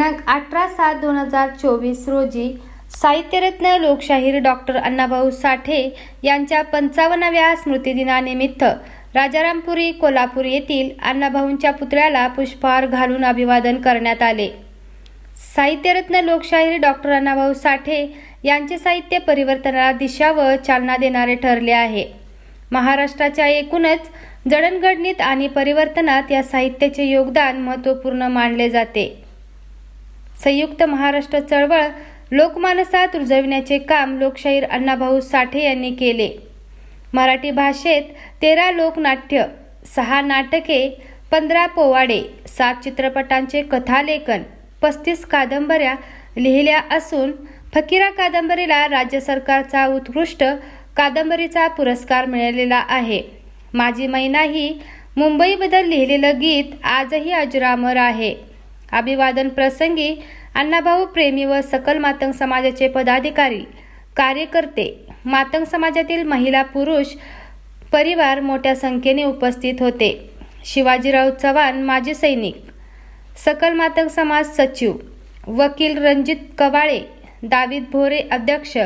दिनांक अठरा सात दोन हजार चोवीस रोजी साहित्यरत्न लोकशाहीर डॉक्टर अण्णाभाऊ साठे यांच्या पंचावन्नाव्या स्मृतिदिनानिमित्त राजारामपुरी कोल्हापूर येथील अण्णाभाऊंच्या पुतळ्याला पुष्पहार घालून अभिवादन करण्यात आले. साहित्यरत्न लोकशाहीर डॉक्टर अण्णाभाऊ साठे यांचे साहित्य परिवर्तनाला दिशा व चालना देणारे ठरले आहे. महाराष्ट्राच्या एकूणच जडणघडणीत आणि परिवर्तनात या साहित्याचे योगदान महत्त्वपूर्ण मानले जाते. संयुक्त महाराष्ट्र चळवळ लोकमानसात रुजविण्याचे काम लोकशाहीर अण्णाभाऊ साठे यांनी केले. मराठी भाषेत तेरा लोकनाट्य सहा नाटके पंधरा पोवाडे सात चित्रपटांचे कथालेखन पस्तीस कादंबऱ्या लिहिल्या असून फकीरा कादंबरीला राज्य सरकारचा उत्कृष्ट कादंबरीचा पुरस्कार मिळालेला आहे. माझी मैना ही मुंबईबद्दल लिहिलेलं गीत आजही अजरामर आहे. अभिवादन प्रसंगी अण्णाभाऊ प्रेमी व सकल मातंग समाजाचे पदाधिकारी कार्यकर्ते मातंग समाजातील महिला पुरुष परिवार मोठ्या संख्येने उपस्थित होते. शिवाजीराव चव्हाण माजी सैनिक सकल मातंग समाज सचिव वकील रणजित कवाळे दावीद भोरे अध्यक्ष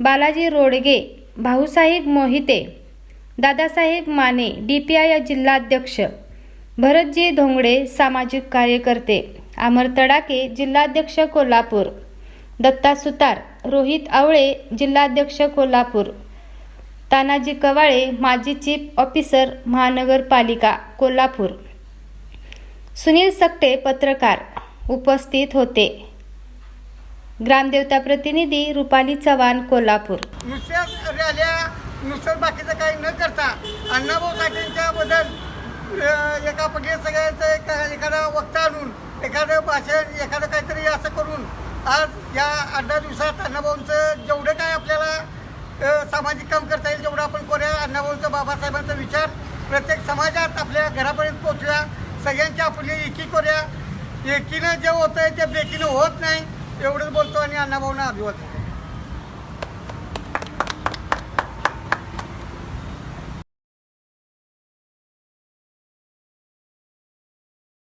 Balaji Rodge Bhausaheb Mohite Dadasaheb Mane D P I जिल्हाध्यक्ष भरतजी धोंगडे सामाजिक कार्यकर्ते. अमर तडाके जिल्हाध्यक्ष कोल्हापूर. दत्ता सुतार रोहित आवळे जिल्हाध्यक्ष कोल्हापूर. तानाजी कवाळे माजी चीफ ऑफिसर महानगरपालिका कोल्हापूर. सुनील सकटे पत्रकार उपस्थित होते. ग्रामदेवता प्रतिनिधी रुपाली चव्हाण कोल्हापूर. नुसत्याच रॅल्या नुसतं बाकीचं काही न करता अण्णाभाऊ साठेंच्या बद्दल एका पटीत सगळ्यांचं एक एखादा वक्ता आणून एखादा भाषण एखादं काहीतरी असं करून आज या आठ दहा दिवसात अण्णाभाऊंचं जेवढं काय आपल्याला सामाजिक काम करता येईल जेवढं आपण करूया. अण्णाभाऊंचा बाबासाहेबांचा विचार प्रत्येक समाजात आपल्या घरापर्यंत पोचूया सगळ्यांच्या आपली एकी करूया. एकीनं जे होतं आहे ते बेकीनं होत नाही एवढंच बोलतो आणि अण्णाभाऊंना अभिवादन.